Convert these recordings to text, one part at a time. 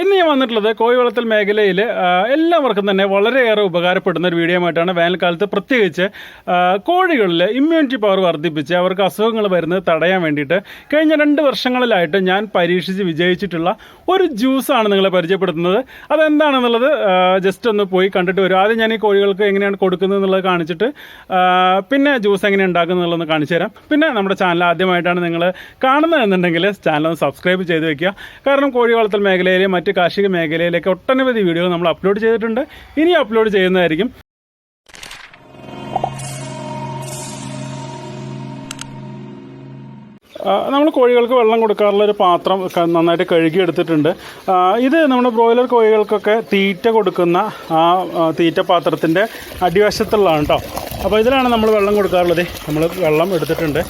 ഇന്ന് ഞാൻ വന്നിട്ടുള്ളത് കോഴി വളർത്തൽ മേഖലയിൽ എല്ലാവർക്കും തന്നെ വളരെയേറെ ഉപകാരപ്പെടുന്ന ഒരു വീഡിയോ ആയിട്ടാണ് വേനൽക്കാലത്ത് പ്രത്യേകിച്ച് കോഴികളിൽ ഇമ്മ്യൂണിറ്റി പവർ വർദ്ധിപ്പിച്ച് അവർക്ക് അസുഖങ്ങൾ വരുന്നത് തടയാൻ വേണ്ടിയിട്ട് കഴിഞ്ഞ രണ്ട് വർഷങ്ങളിലായിട്ട് ഞാൻ പരീക്ഷിച്ച് വിജയിച്ചിട്ടുള്ള ഒരു ജ്യൂസാണ് നിങ്ങളെ പരിചയപ്പെടുത്തുന്നത്. അതെന്താണെന്നുള്ളത് ജസ്റ്റ് ഒന്ന് പോയി കണ്ടിട്ട് വരും. ആദ്യം ഞാൻ ഈ കോഴികൾക്ക് എങ്ങനെയാണ് കൊടുക്കുന്നത് എന്നുള്ളത് കാണിച്ചിട്ട് പിന്നെ ജ്യൂസ് എങ്ങനെ ഉണ്ടാക്കുന്നതെന്നുള്ളത് കാണിച്ചു തരാം. പിന്നെ നമ്മുടെ ചാനൽ ആദ്യമായിട്ടാണ് നിങ്ങൾ കാണുന്നതെന്നുണ്ടെങ്കിൽ ചാനൽ ഒന്ന് സബ്സ്ക്രൈബ് ചെയ്ത് വെക്കുക. കാരണം കോഴി വളർത്തൽ മേഖലയിലെ മറ്റ് കാർഷിക മേഖലയിലേക്ക് ഒട്ടനവധി വീഡിയോ നമ്മൾ അപ്ലോഡ് ചെയ്തിട്ടുണ്ട്. ഇനി അപ്ലോഡ് ചെയ്യുന്നതായിരിക്കും. നമ്മൾ കോഴികൾക്ക് വെള്ളം കൊടുക്കാറുള്ള ഒരു പാത്രം നന്നായിട്ട് കഴുകി എടുത്തിട്ടുണ്ട് ഇത് നമ്മുടെ ബ്രോയിലർ കോഴികൾക്കൊക്കെ തീറ്റ കൊടുക്കുന്ന ആ ആ, തീറ്റ പാത്രത്തിന്റെ അടിവശത്തുള്ളതാണ് കേട്ടോ അപ്പോൾ ഇതിലാണ് നമ്മൾ വെള്ളം കൊടുക്കാറുള്ളത്. നമ്മൾ വെള്ളം എടുത്തിട്ടുണ്ട്.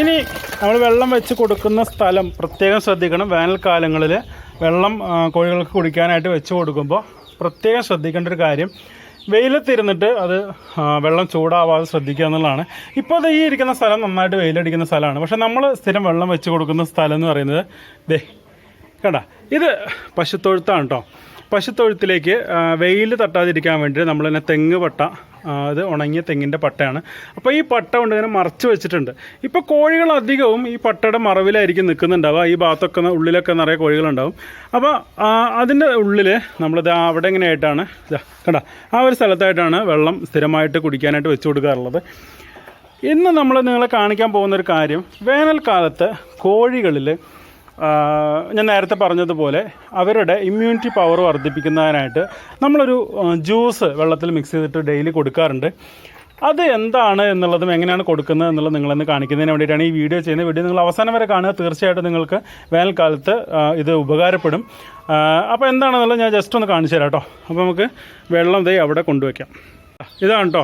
ഇനി നമ്മൾ വെള്ളം വെച്ച് കൊടുക്കുന്ന സ്ഥലം പ്രത്യേകം ശ്രദ്ധിക്കണം. വേനൽക്കാലങ്ങളിൽ വെള്ളം കോഴികൾക്ക് കുടിക്കാനായിട്ട് വെച്ച് കൊടുക്കുമ്പോൾ പ്രത്യേകം ശ്രദ്ധിക്കേണ്ട ഒരു കാര്യം വെയിലത്തിരുന്നിട്ട് അത് വെള്ളം ചൂടാവാതെ ശ്രദ്ധിക്കുക എന്നുള്ളതാണ്. ഇപ്പോൾ ഈ ഇരിക്കുന്ന സ്ഥലം നന്നായിട്ട് വെയിലടിക്കുന്ന സ്ഥലമാണ്. പക്ഷേ നമ്മൾ സ്ഥിരം വെള്ളം വെച്ച് കൊടുക്കുന്ന സ്ഥലം എന്ന് പറയുന്നത് ദേ കണ്ട? ഇത് പശുത്തൊഴുത്താണ് കേട്ടോ പശുത്തൊഴുത്തിലേക്ക് വെയിൽ തട്ടാതിരിക്കാൻ വേണ്ടി നമ്മൾ തന്നെ തെങ്ങ് പട്ട ഇത് ഉണങ്ങിയ തെങ്ങിന്റെ പട്ടയാണ്. അപ്പോൾ ഈ പട്ട കൊണ്ട് ഇങ്ങനെ മറച്ച് വെച്ചിട്ടുണ്ട്. ഇപ്പോൾ കോഴികൾ അധികവും ഈ പട്ടയുടെ മറവിലായിരിക്കും നിൽക്കുന്നുണ്ടാവുക. ഈ ഭാഗത്തൊക്കെ ഉള്ളിലൊക്കെ നിറയെ കോഴികളുണ്ടാവും. അപ്പോൾ അതിന്റെ ഉള്ളിൽ നമ്മളിത് അവിടെ എങ്ങനെയായിട്ടാണ് കണ്ടാ ആ ഒരു സ്ഥലത്തായിട്ടാണ് വെള്ളം സ്ഥിരമായിട്ട് കുടിക്കാനായിട്ട് വെച്ച് കൊടുക്കാറുള്ളത്. ഇന്ന് നമ്മൾ നിങ്ങളെ കാണിക്കാൻ പോകുന്ന ഒരു കാര്യം വേനൽക്കാലത്ത് കോഴികളിൽ ഞാൻ നേരത്തെ പറഞ്ഞതുപോലെ അവരുടെ ഇമ്മ്യൂണിറ്റി പവർ വർദ്ധിപ്പിക്കുന്നതിനായിട്ട് നമ്മളൊരു ജ്യൂസ് വെള്ളത്തിൽ മിക്സ് ചെയ്തിട്ട് ഡെയിലി കൊടുക്കാറുണ്ട്. അത് എന്താണ് എന്നുള്ളതും എങ്ങനെയാണ് കൊടുക്കുന്നത് എന്നുള്ളത് നിങ്ങളെന്ന് കാണിക്കുന്നതിന് വേണ്ടിയിട്ടാണ് ഈ വീഡിയോ ചെയ്യുന്നത്. വീഡിയോ നിങ്ങൾ അവസാനം വരെ കാണുക. തീർച്ചയായിട്ടും നിങ്ങൾക്ക് വേനൽക്കാലത്ത് ഇത് ഉപകാരപ്പെടും. അപ്പോൾ എന്താണെന്നുള്ളത് ഞാൻ ജസ്റ്റ് ഒന്ന് കാണിച്ചു തരാം കേട്ടോ. അപ്പോൾ നമുക്ക് വെള്ളം ദേ അവിടെ കൊണ്ടുവയ്ക്കാം. ഇതാണ് കേട്ടോ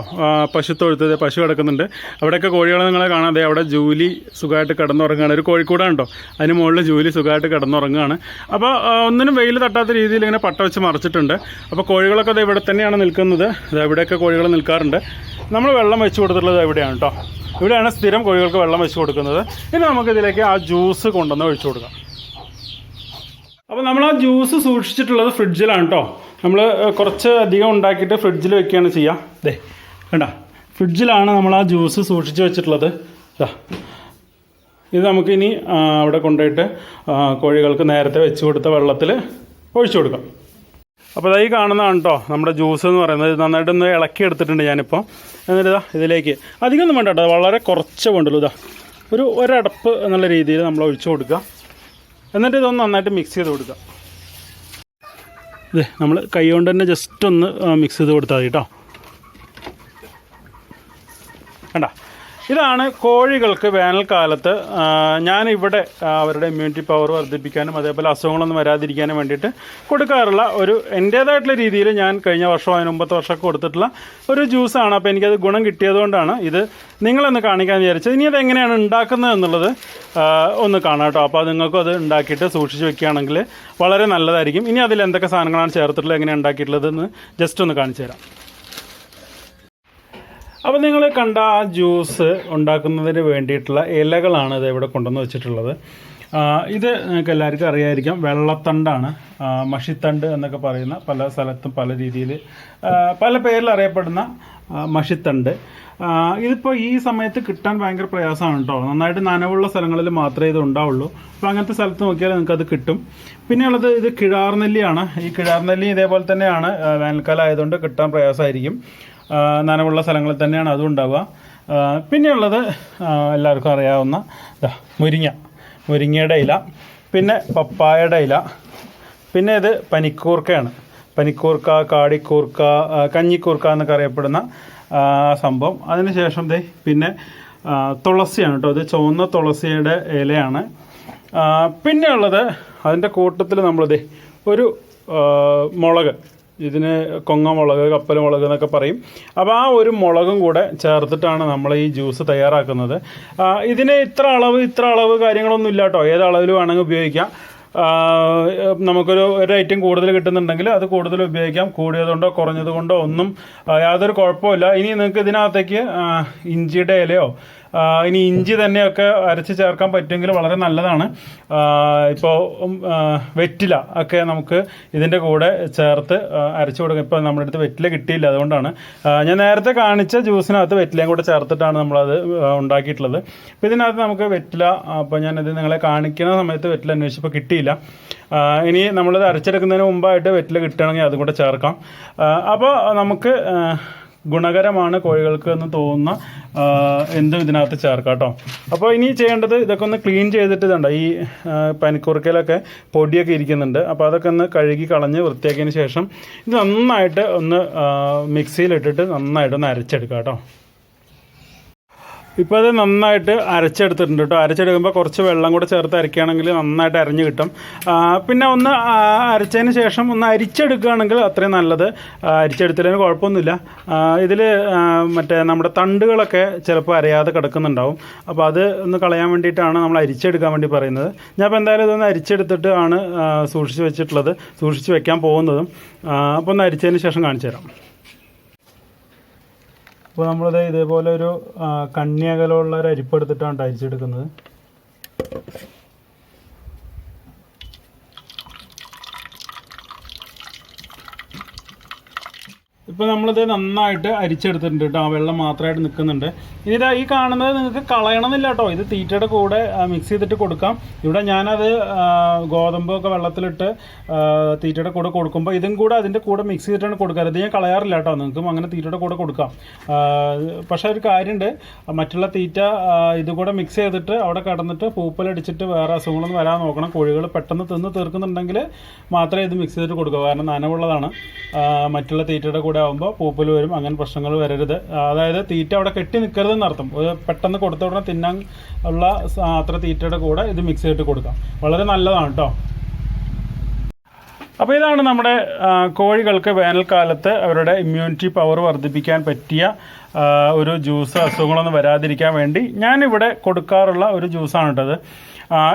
പശുത്തൊഴുത്ത് പശു കിടക്കുന്നുണ്ട്. അവിടെയൊക്കെ കോഴികളെ നിങ്ങളെ കാണാതെ അവിടെ ജൂലി സുഖമായിട്ട് കിടന്നുറങ്ങുകയാണ്. ഒരു കോഴിക്കൂടാണ് കേട്ടോ അതിന് മുകളിൽ ജൂലി സുഖമായിട്ട് കിടന്നുറങ്ങുകയാണ്. അപ്പോൾ ഒന്നിനും വെയിൽ തട്ടാത്ത രീതിയിൽ ഇങ്ങനെ പട്ട വെച്ച് മറച്ചിട്ടുണ്ട്. അപ്പോൾ കോഴികളൊക്കെ അത് ഇവിടെ തന്നെയാണ് നിൽക്കുന്നത്. അത് ഇവിടെയൊക്കെ കോഴികൾ നിൽക്കാറുണ്ട്. നമ്മൾ വെള്ളം വെച്ച് കൊടുത്തിട്ടുള്ളത് ഇവിടെയാണ് കേട്ടോ. ഇവിടെയാണ് സ്ഥിരം കോഴികൾക്ക് വെള്ളം വെച്ച് കൊടുക്കുന്നത്. ഇനി നമുക്കിതിലേക്ക് ആ ജ്യൂസ് കൊണ്ടുവന്ന് ഒഴിച്ചു കൊടുക്കാം. അപ്പോൾ നമ്മൾ ആ ജ്യൂസ് സൂക്ഷിച്ചിട്ടുള്ളത് ഫ്രിഡ്ജിലാണ് കേട്ടോ. നമ്മൾ കുറച്ച് അധികം ഉണ്ടാക്കിയിട്ട് ഫ്രിഡ്ജിൽ വെക്കുകയാണ് ചെയ്യുക അതെ കണ്ട? ഫ്രിഡ്ജിലാണ് നമ്മൾ ആ ജ്യൂസ് സൂക്ഷിച്ച് വെച്ചിട്ടുള്ളത്. ഇത് നമുക്കിനി അവിടെ കൊണ്ടുപോയിട്ട് കോഴികൾക്ക് നേരത്തെ വെച്ച് കൊടുത്ത വെള്ളത്തിൽ ഒഴിച്ചു കൊടുക്കാം. അപ്പോൾ ഇതായി കാണുന്നതാണ് കേട്ടോ നമ്മുടെ ജ്യൂസ് എന്ന് പറയുന്നത്. നന്നായിട്ട് നന്നായിട്ടൊന്ന് ഇളക്കി എടുത്തിട്ടുണ്ട് ഞാനിപ്പോൾ എന്നിട്ട് ഇതാ ഇതിലേക്ക് അധികമൊന്നും വേണ്ട കേട്ടോ വളരെ കുറച്ച് വേണ്ടുള്ളൂ. ഇതാ ഒരു ഒരടപ്പ് എന്നുള്ള രീതിയിൽ നമ്മൾ ഒഴിച്ചു കൊടുക്കുക. എന്നിട്ട് ഇതൊന്ന് നന്നായിട്ട് മിക്സ് ചെയ്ത് കൊടുക്കുക. ഇതേ നമ്മൾ കൈ കൊണ്ട് തന്നെ ജസ്റ്റ് ഒന്ന് മിക്സ് ചെയ്ത് കൊടുത്താൽ മതി കേട്ടോ കണ്ട? ഇതാണ് കോഴികൾക്ക് വേനൽക്കാലത്ത് ഞാനിവിടെ അവരുടെ ഇമ്മ്യൂണിറ്റി പവർ വർദ്ധിപ്പിക്കാനും അതേപോലെ അസുഖങ്ങളൊന്നും വരാതിരിക്കാനും വേണ്ടിയിട്ട് കൊടുക്കാറുള്ള ഒരു എന്റേതായിട്ടുള്ള രീതിയിൽ ഞാൻ കഴിഞ്ഞ വർഷം അതിന് വർഷമൊക്കെ കൊടുത്തിട്ടുള്ള ഒരു ജ്യൂസാണ് അപ്പോൾ എനിക്കത് ഗുണം കിട്ടിയതുകൊണ്ടാണ് ഇത് നിങ്ങളൊന്ന് കാണിക്കാൻ വിചാരിച്ചത്. ഇനി അത് എങ്ങനെയാണ് ഉണ്ടാക്കുന്നത് എന്നുള്ളത് ഒന്ന് കാണാം കേട്ടോ. അപ്പോൾ നിങ്ങൾക്കും അത് ഉണ്ടാക്കിയിട്ട് സൂക്ഷിച്ച് വെക്കുകയാണെങ്കിൽ വളരെ നല്ലതായിരിക്കും. ഇനി അതിൽ എന്തൊക്കെ സാധനങ്ങളാണ് ചേർത്തിട്ടുള്ളത് എങ്ങനെയാണ് ഉണ്ടാക്കിയിട്ടുള്ളതെന്ന് ജസ്റ്റ് ഒന്ന് കാണിച്ചു തരാം. അപ്പോൾ നിങ്ങൾ കണ്ട ആ ജ്യൂസ് ഉണ്ടാക്കുന്നതിന് വേണ്ടിയിട്ടുള്ള ഇലകളാണ് ഇത് ഇവിടെ കൊണ്ടുവന്ന് വെച്ചിട്ടുള്ളത്. ഇത് നിങ്ങൾക്ക് എല്ലാവർക്കും അറിയായിരിക്കാം. വെള്ളത്തണ്ടാണ്. മഷിത്തണ്ട് എന്നൊക്കെ പറയുന്ന പല സ്ഥലത്തും പല രീതിയിൽ പല പേരിൽ അറിയപ്പെടുന്ന മഷിത്തണ്ട്. ഇതിപ്പോൾ ഈ സമയത്ത് കിട്ടാൻ ഭയങ്കര പ്രയാസമാണ് കേട്ടോ നന്നായിട്ട് നനവുള്ള സ്ഥലങ്ങളിൽ മാത്രമേ ഇത് ഉണ്ടാവുള്ളൂ. അപ്പോൾ അങ്ങനത്തെ സ്ഥലത്ത് നോക്കിയാൽ നിങ്ങൾക്ക് അത് കിട്ടും. പിന്നെയുള്ളത് ഇത് കിഴാർനെല്ലിയാണ്. ഈ കിഴാർനെല്ലി ഇതേപോലെ തന്നെയാണ് വേനൽക്കാലം ആയതുകൊണ്ട് കിട്ടാൻ പ്രയാസമായിരിക്കും. നനവുള്ള സ്ഥലങ്ങളിൽ തന്നെയാണ് അതും ഉണ്ടാവുക. പിന്നെയുള്ളത് എല്ലാവർക്കും അറിയാവുന്ന മുരിങ്ങ. മുരിങ്ങയുടെ ഇല പിന്നെ പപ്പായയുടെ ഇല പിന്നെ ഇത് പനിക്കൂർക്കയാണ്. പനിക്കൂർക്ക കാടിക്കൂർക്ക കഞ്ഞിക്കൂർക്ക എന്നൊക്കെ അറിയപ്പെടുന്ന സംഭവം. അതിനുശേഷം ദേ പിന്നെ തുളസിയാണ് കേട്ടോ. ഇത് ചുവന്ന തുളസിയുടെ ഇലയാണ്. ആ, പിന്നെയുള്ളത് അതിന്റെ കൂട്ടത്തിൽ നമ്മളിത് ഒരു മുളക്. ഇതിന് കൊങ്ങ മുളക് കപ്പൽ മുളക് എന്നൊക്കെ പറയും. അപ്പോൾ ആ ഒരു മുളകും കൂടെ ചേർത്തിട്ടാണ് നമ്മൾ ഈ ജ്യൂസ് തയ്യാറാക്കുന്നത്. ഇതിന് ഇത്ര അളവ് ഇത്ര അളവ് കാര്യങ്ങളൊന്നും ഇല്ല കേട്ടോ. ഏത് അളവിൽ വേണമെങ്കിൽ ഉപയോഗിക്കാം. നമുക്കൊരു ഒരു ഐറ്റം കൂടുതൽ കിട്ടുന്നുണ്ടെങ്കിൽ അത് കൂടുതൽ ഉപയോഗിക്കാം. കൂടിയതുകൊണ്ടോ കുറഞ്ഞതുകൊണ്ടോ ഒന്നും യാതൊരു കുഴപ്പമില്ല ഇനി നിങ്ങൾക്ക് ഇതിനകത്തേക്ക് ഇഞ്ചിയുടെ ഇലയോ ഇനി ഇഞ്ചി തന്നെയൊക്കെ അരച്ച് ചേർക്കാൻ പറ്റുമെങ്കിൽ വളരെ നല്ലതാണ്. ഇപ്പോൾ വെറ്റില ഒക്കെ നമുക്ക് ഇതിന്റെ കൂടെ ചേർത്ത് അരച്ച് കൊടുക്കാം. ഇപ്പോൾ നമ്മുടെ അടുത്ത് വെറ്റില കിട്ടിയില്ല അതുകൊണ്ടാണ്. ഞാൻ നേരത്തെ കാണിച്ച ജ്യൂസിനകത്ത് വെറ്റിലയും കൂടെ ചേർത്തിട്ടാണ് നമ്മളത് ഉണ്ടാക്കിയിട്ടുള്ളത്. അപ്പോൾ ഇതിനകത്ത് നമുക്ക് വെറ്റില അപ്പോൾ ഞാനത് നിങ്ങളെ കാണിക്കുന്ന സമയത്ത് വെറ്റില അന്വേഷിച്ചപ്പോൾ കിട്ടിയില്ല. ഇനി നമ്മളത് അരച്ചെടുക്കുന്നതിന് മുമ്പായിട്ട് വെറ്റില കിട്ടുകയാണെങ്കിൽ അതും കൂടെ ചേർക്കാം. അപ്പോൾ നമുക്ക് ഗുണകരമാണ് കോഴികൾക്ക് എന്ന് തോന്നുന്ന എന്തും ഇതിനകത്ത് ചേർക്കാം കേട്ടോ അപ്പോൾ ഇനി ചെയ്യേണ്ടത് ഇതൊക്കെ ഒന്ന് ക്ലീൻ ചെയ്തിട്ട് ഇതുണ്ട്. ഈ പനിക്കുറുക്കയിലൊക്കെ പൊടിയൊക്കെ ഇരിക്കുന്നുണ്ട്. അപ്പോൾ അതൊക്കെ ഒന്ന് കഴുകി കളഞ്ഞ് വൃത്തിയാക്കിയതിന് ശേഷം ഇത് നന്നായിട്ട് ഒന്ന് മിക്സിയിലിട്ടിട്ട് നന്നായിട്ട് ഒന്ന് അരച്ചെടുക്കാം കേട്ടോ ഇപ്പോൾ അത് നന്നായിട്ട് അരച്ചെടുത്തിട്ടുണ്ട് കേട്ടോ അരച്ചെടുക്കുമ്പോൾ കുറച്ച് വെള്ളം കൂടെ ചേർത്ത് അരയ്ക്കുകയാണെങ്കിൽ നന്നായിട്ട് അരഞ്ഞ് കിട്ടും. പിന്നെ ഒന്ന് അരച്ചതിന് ശേഷം ഒന്ന് അരിച്ചെടുക്കുകയാണെങ്കിൽ അത്രയും നല്ലത്. അരിച്ചെടുത്തതിന് കുഴപ്പമൊന്നുമില്ല. ഇതിൽ മറ്റേ നമ്മുടെ തണ്ടുകളൊക്കെ ചിലപ്പോൾ അരയാതെ കിടക്കുന്നുണ്ടാവും. അപ്പോൾ അത് ഒന്ന് കളയാൻ വേണ്ടിയിട്ടാണ് നമ്മൾ അരിച്ചെടുക്കാൻ വേണ്ടി പറയുന്നത്. ഞാൻ ഇപ്പോൾ എന്തായാലും ഇതൊന്ന് അരിച്ചെടുത്തിട്ട് ആണ് സൂക്ഷിച്ച് വെച്ചിട്ടുള്ളത്. സൂക്ഷിച്ച് വെക്കാൻ പോകുന്നതും. അപ്പോൾ ഒന്ന് അരിച്ചതിന് ശേഷം കാണിച്ചു തരാം. അപ്പോൾ നമ്മളിത് ഇതേപോലെ ഒരു കണ്ണിയകലമുള്ള ഒരു അരിപ്പെടുത്തിട്ടാണ് അരിച്ചെടുക്കുന്നത് ഇപ്പോൾ നമ്മളിത് നന്നായിട്ട് അരിച്ചെടുത്തിട്ടുണ്ട് കേട്ടോ. ആ വെള്ളം മാത്രമായിട്ട് നിൽക്കുന്നുണ്ട്. ഇനി ഇതാ ഈ കാണുന്നത് നിങ്ങൾക്ക് കളയണമെന്നില്ല കേട്ടോ. ഇത് തീറ്റയുടെ കൂടെ മിക്സ് ചെയ്തിട്ട് കൊടുക്കാം. ഇവിടെ ഞാനത് ഗോതമ്പൊക്കെ വെള്ളത്തിലിട്ട് തീറ്റയുടെ കൂടെ കൊടുക്കുമ്പോൾ ഇതും കൂടെ അതിന്റെ കൂടെ മിക്സ് ചെയ്തിട്ടാണ് കൊടുക്കാറ്. ഇത് ഞാൻ കളയാറില്ല കേട്ടോ. നിങ്ങൾക്കും അങ്ങനെ തീറ്റയുടെ കൂടെ കൊടുക്കാം. പക്ഷേ ഒരു കാര്യമുണ്ട് മറ്റുള്ള തീറ്റ ഇത് കൂടെ മിക്സ് ചെയ്തിട്ട് അവിടെ കിടന്നിട്ട് പൂപ്പലടിച്ചിട്ട് വേറെ അസുഖങ്ങളൊന്നും വരാൻ നോക്കണം. കോഴികൾ പെട്ടെന്ന് തിന്ന് തീർക്കുന്നുണ്ടെങ്കിൽ മാത്രമേ ഇത് മിക്സ് ചെയ്തിട്ട് കൊടുക്കുക കാരണം നനവുള്ളതാണ്. മറ്റുള്ള തീറ്റയുടെ കൂടെ ആകുമ്പോൾ പൂപ്പൽ വരും അങ്ങനെ പ്രശ്നങ്ങൾ വരരുത്. അതായത് തീറ്റ അവിടെ കെട്ടി നിൽക്കരുത് എന്നർത്ഥം പെട്ടെന്ന് കൊടുത്ത ഉടനെ തിന്നാൻ ഉള്ള അത്ര തീറ്റയുടെ കൂടെ ഇത് മിക്സ് ചെയ്തിട്ട് കൊടുക്കാം. വളരെ നല്ലതാണ് കേട്ടോ അപ്പോൾ ഇതാണ് നമ്മുടെ കോഴികൾക്ക് വേനൽക്കാലത്ത് അവരുടെ ഇമ്മ്യൂണിറ്റി പവർ വർദ്ധിപ്പിക്കാൻ പറ്റിയ ഒരു ജ്യൂസ് അസുഖങ്ങളൊന്നും വരാതിരിക്കാൻ വേണ്ടി ഞാനിവിടെ കൊടുക്കാറുള്ള ഒരു ജ്യൂസാണ് കേട്ടത്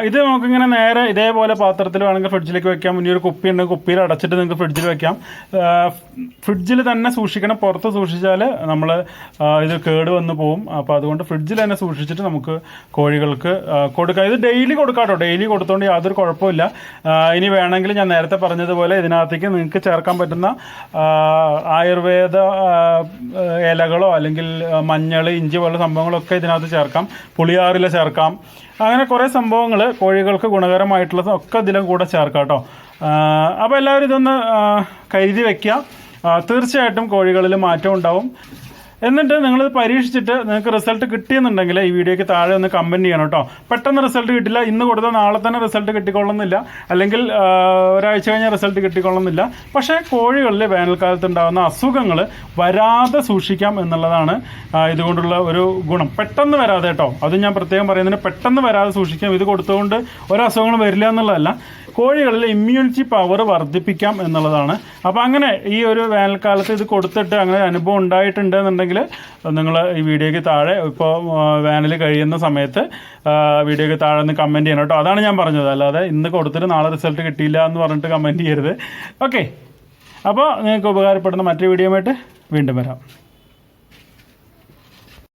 ഇത് നമുക്കിങ്ങനെ നേരെ ഇതേപോലെ പാത്രത്തിൽ വേണമെങ്കിൽ ഫ്രിഡ്ജിലേക്ക് വെക്കാം. മുന്നേ ഒരു കുപ്പി ഉണ്ടെങ്കിൽ കുപ്പിയിൽ അടച്ചിട്ട് നിങ്ങൾക്ക് ഫ്രിഡ്ജിൽ വെക്കാം. ഫ്രിഡ്ജിൽ തന്നെ സൂക്ഷിക്കണം. പുറത്ത് സൂക്ഷിച്ചാൽ നമ്മൾ ഇത് കേട് വന്നു പോകും അപ്പോൾ അതുകൊണ്ട് ഫ്രിഡ്ജിൽ തന്നെ സൂക്ഷിച്ചിട്ട് നമുക്ക് കോഴികൾക്ക് കൊടുക്കാം. ഇത് ഡെയിലി കൊടുക്കാട്ടോ ഡെയിലി കൊടുത്തോണ്ട് യാതൊരു കുഴപ്പമില്ല ഇനി വേണമെങ്കിൽ ഞാൻ നേരത്തെ പറഞ്ഞതുപോലെ ഇതിനകത്തേക്ക് നിങ്ങൾക്ക് ചേർക്കാൻ പറ്റുന്ന ആയുർവേദ ഇലകളോ അല്ലെങ്കിൽ മഞ്ഞൾ ഇഞ്ചി പോലുള്ള സംഭവങ്ങളൊക്കെ ഇതിനകത്ത് ചേർക്കാം. പുളിയാറില ചേർക്കാം. അങ്ങനെ കുറേ സംഭവങ്ങൾ കോഴികൾക്ക് ഗുണകരമായിട്ടുള്ളത് ഒക്കെ ഇതിലും കൂടെ ചേർക്കാം കേട്ടോ അപ്പോൾ എല്ലാവരും ഇതൊന്ന് കരുതി വയ്ക്കുക തീർച്ചയായിട്ടും കോഴികളിൽ മാറ്റം ഉണ്ടാവും. എന്നിട്ട് നിങ്ങൾ പരീക്ഷിച്ചിട്ട് നിങ്ങൾക്ക് റിസൾട്ട് കിട്ടിയെന്നുണ്ടെങ്കിൽ ഈ വീഡിയോയ്ക്ക് താഴെ ഒന്ന് കമന്റ് ചെയ്യണം കേട്ടോ. പെട്ടെന്ന് റിസൾട്ട് കിട്ടില്ല. ഇന്ന് കൊടുത്താൽ നാളെ തന്നെ റിസൾട്ട് കിട്ടിക്കൊള്ളുന്നില്ല. അല്ലെങ്കിൽ ഒരാഴ്ച കഴിഞ്ഞാൽ റിസൾട്ട് കിട്ടിക്കൊള്ളുന്നില്ല. പക്ഷേ കോഴികളിൽ വേനൽക്കാലത്ത് ഉണ്ടാകുന്ന അസുഖങ്ങൾ വരാതെ സൂക്ഷിക്കാം എന്നുള്ളതാണ് ഇതുകൊണ്ടുള്ള ഒരു ഗുണം. പെട്ടെന്ന് വരാതെ കേട്ടോ. അത് ഞാൻ പ്രത്യേകം പറയുന്നതിന് പെട്ടെന്ന് വരാതെ സൂക്ഷിക്കാം. ഇത് കൊടുത്തുകൊണ്ട് ഒരസുഖങ്ങളും വരില്ല എന്നുള്ളതല്ല. കോഴികളിൽ ഇമ്മ്യൂണിറ്റി പവർ വർദ്ധിപ്പിക്കാം എന്നുള്ളതാണ്. അപ്പോൾ അങ്ങനെ ഈ ഒരു വേനൽക്കാലത്ത് ഇത് കൊടുത്തിട്ട് അങ്ങനെ അനുഭവം ഉണ്ടായിട്ടുണ്ട് എന്നുണ്ടെങ്കിൽ നിങ്ങൾ ഈ വീഡിയോയ്ക്ക് താഴെ ഇപ്പോൾ വേനൽ കഴിയുന്ന സമയത്ത് വീഡിയോയ്ക്ക് താഴെ ഒന്ന് കമന്റ് ചെയ്യണം കേട്ടോ. അതാണ് ഞാൻ പറഞ്ഞത്. അല്ലാതെ ഇന്ന് കൊടുത്തിട്ട് നാളെ റിസൾട്ട് കിട്ടിയില്ല എന്ന് പറഞ്ഞിട്ട് കമന്റ് ചെയ്യരുത്. ഓക്കെ അപ്പോൾ നിങ്ങൾക്ക് ഉപകാരപ്പെടുന്ന മറ്റൊരു വീഡിയോ വീണ്ടും വരാം.